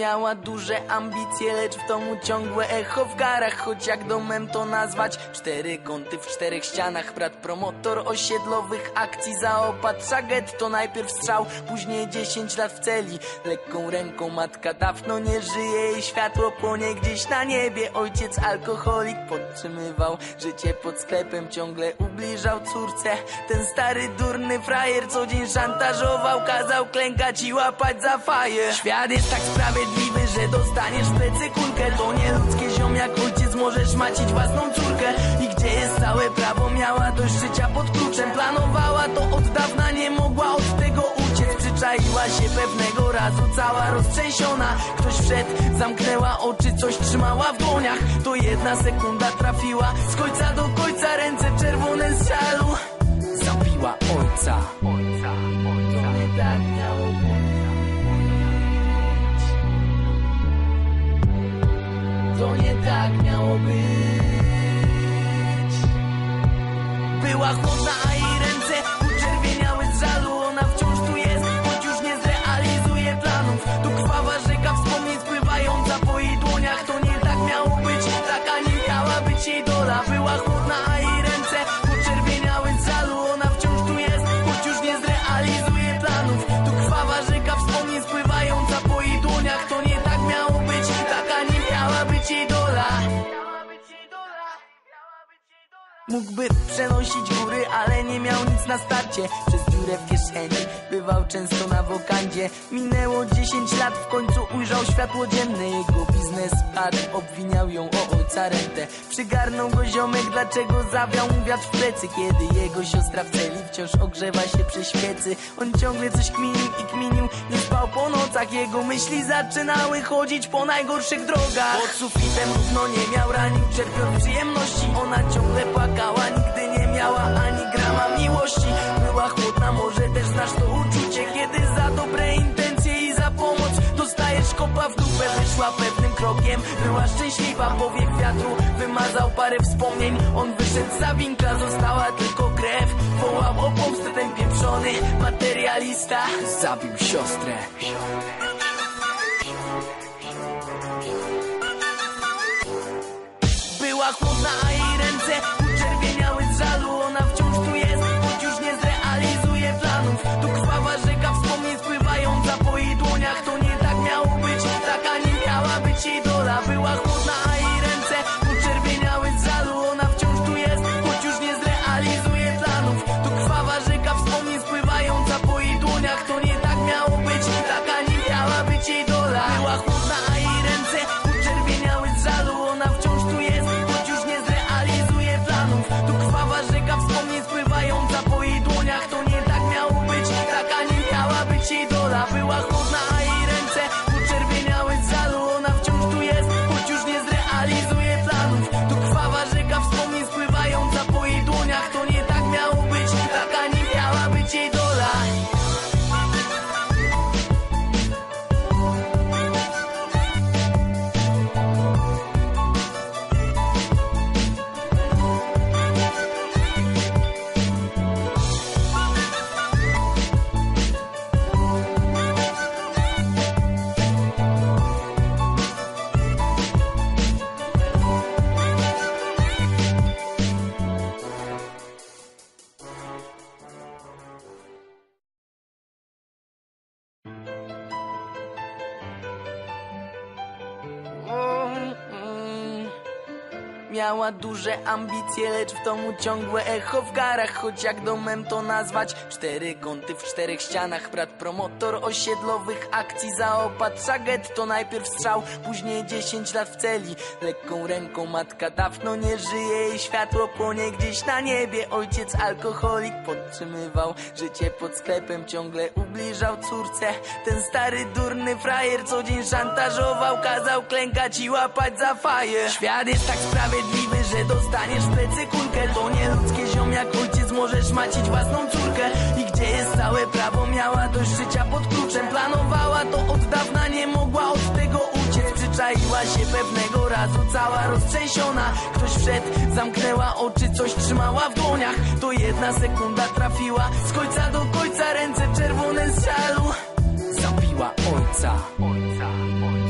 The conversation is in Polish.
Miała duże ambicje, lecz w domu ciągłe echo w garach Choć jak domem to nazwać? Cztery kąty w czterech ścianach Brat promotor osiedlowych akcji Zaopatrza getto najpierw strzał Później dziesięć lat w celi. Lekką ręką matka dawno nie żyje Jej światło płonie gdzieś na niebie. Ojciec alkoholik podtrzymywał Życie pod sklepem ciągle ubliżał córce. Ten stary durny frajer co dzień szantażował Kazał klękać i łapać za faję Świat jest tak sprawiedliwy, że dostaniesz w To nie ludzkie ziom jak ojciec możesz macić własną córkę. I gdzie jest całe prawo? Miała dość życia pod kluczem. Planowała to od dawna, nie mogła od tego uciec. Przyczaiła się pewnego razu cała roztrzęsiona. Ktoś wszedł, zamknęła oczy, coś trzymała w dłoniach. To jedna sekunda trafiła z końca do końca. Ręce czerwone To nie tak miało być. Była chłodna, a jej ręce Mógłby przenosić góry, ale nie miał nic na starcie. Przez w kieszeni. Bywał często na wokandzie. Minęło 10 lat, w końcu ujrzał światło dzienne. Jego biznes padł, obwiniał ją o ojca rentę. Przygarnął go ziomek, dlaczego zawiał mu wiatr w plecy? Kiedy jego siostra w celi wciąż ogrzewa się przy świecy On ciągle coś kminił i kminił, nie spał po nocach Jego myśli zaczynały chodzić po najgorszych drogach. Pod sufitem równo nie miał ranik, czerpiąc przyjemności Ona ciągle płakała, nigdy nie miała ani grama miłości Była chłodna, może też znasz to uczucie. Kiedy za dobre intencje i za pomoc dostajesz kopa w dupę Wyszła pewnym krokiem, była szczęśliwa Powiew wiatru wymazał parę wspomnień. On wyszedł za winkla, została tylko krew. Wołał o pomstę ten pieprzony materialista. Zabił siostrę. Była chłodna, a jej ręce Miała duże ambicje, lecz w domu ciągłe echo w garach Choć jak domem to nazwać? Cztery kąty w czterech ścianach Brat promotor osiedlowych akcji Zaopatrza getto najpierw strzał Później dziesięć lat w celi. Lekką ręką matka dawno nie żyje Jej światło płonie gdzieś na niebie. Ojciec alkoholik podtrzymywał Życie pod sklepem ciągle ubliżał córce. Ten stary durny frajer co dzień szantażował Kazał klękać i łapać za faję Świat jest tak sprawiedliwy, że dostaniesz w plecy kulkę To nie ludzkie ziom jak ojciec możesz macić własną córkę. I gdzie jest całe prawo? Miała dość życia pod kluczem. Planowała to od dawna, nie mogła od tego uciec. Przyczaiła się pewnego razu cała roztrzęsiona. Ktoś wszedł, zamknęła oczy, coś trzymała w dłoniach. To jedna sekunda trafiła z końca do końca. Ręce czerwone z żalu. Zabiła ojca. Ojca, ojca